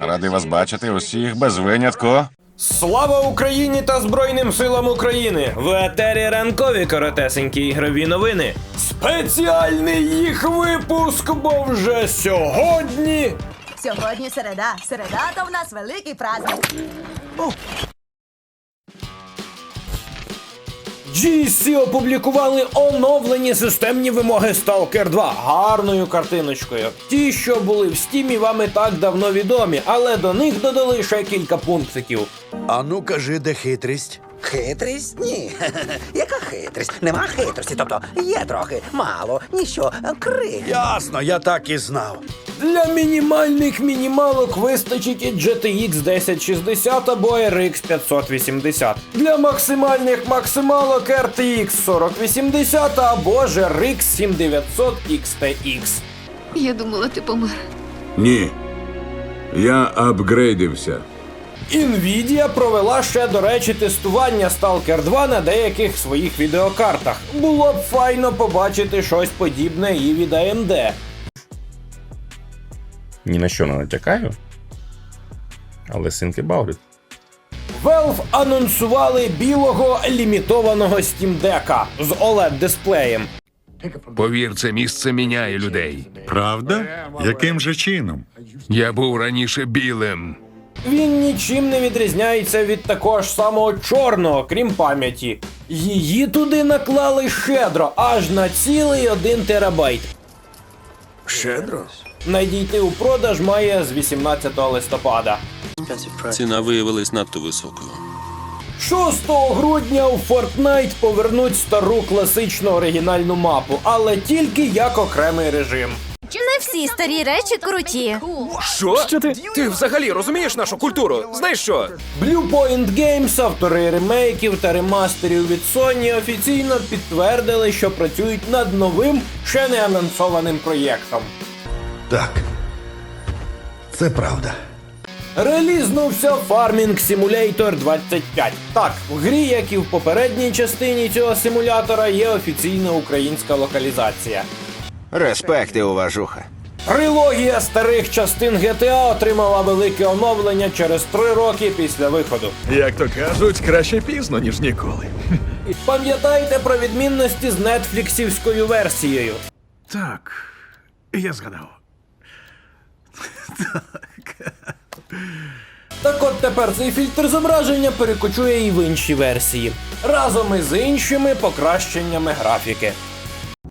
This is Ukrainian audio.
Радий вас бачити усіх без винятку. Слава Україні та Збройним силам України! В етері ранкові коротесенькі ігрові новини. Спеціальний їх випуск, бо вже сьогодні. Сьогодні середа. Середа то в нас великий праздник. GSC опублікували оновлені системні вимоги Stalker 2 гарною картиночкою. Ті, що були в стімі, вам і так давно відомі, але до них додали ще кілька пунктиків. А ну кажи, де хитрість? Хитрість? Ні. Яка хитрість? Нема хитрості, тобто є трохи, мало, ніщо, крик. Ясно, я так і знав. Для мінімальних мінімалок вистачить і GTX 1060 або RX 580. Для максимальних максималок RTX 4080 або ж RX 7900 XTX. Я думала, ти помер. Ні. Я апгрейдився. Nvidia провела ще, до речі, тестування Stalker 2 на деяких своїх відеокартах. Було б файно побачити щось подібне і від AMD. Ні на що не натякаю. Але about it. Valve анонсували білого лімітованого Steam Deck з OLED дисплеєм. Повір, це місце міняє людей. Правда? Яким же чином? Я був раніше білим. Він нічим не відрізняється від такого ж самого чорного, крім пам'яті. Її туди наклали щедро, аж на цілий один терабайт. Щедро. Надійти у продаж має з 18 листопада. Ціна виявилась надто високою. 6 грудня у Fortnite повернуть стару класичну оригінальну мапу, але тільки як окремий режим. Не всі старі речі круті. Що? Що ти? Ти взагалі розумієш нашу культуру? Знаєш що? Blue Point Games, автори ремейків та ремастерів від Sony, офіційно підтвердили, що працюють над новим, ще не анонсованим проєктом. Так. Це правда. Релізнувся Farming Simulator 25. Так, в грі, як і в попередній частині цього симулятора, є офіційна українська локалізація. Респект і уважуха. Трилогія старих частин GTA отримала велике оновлення через три роки після виходу. Як то кажуть, краще пізно, ніж ніколи. Пам'ятайте про відмінності з нетфліксівською версією. Так, я згадав. Так от тепер цей фільтр зображення перекочує і в інші версії, разом із іншими покращеннями графіки.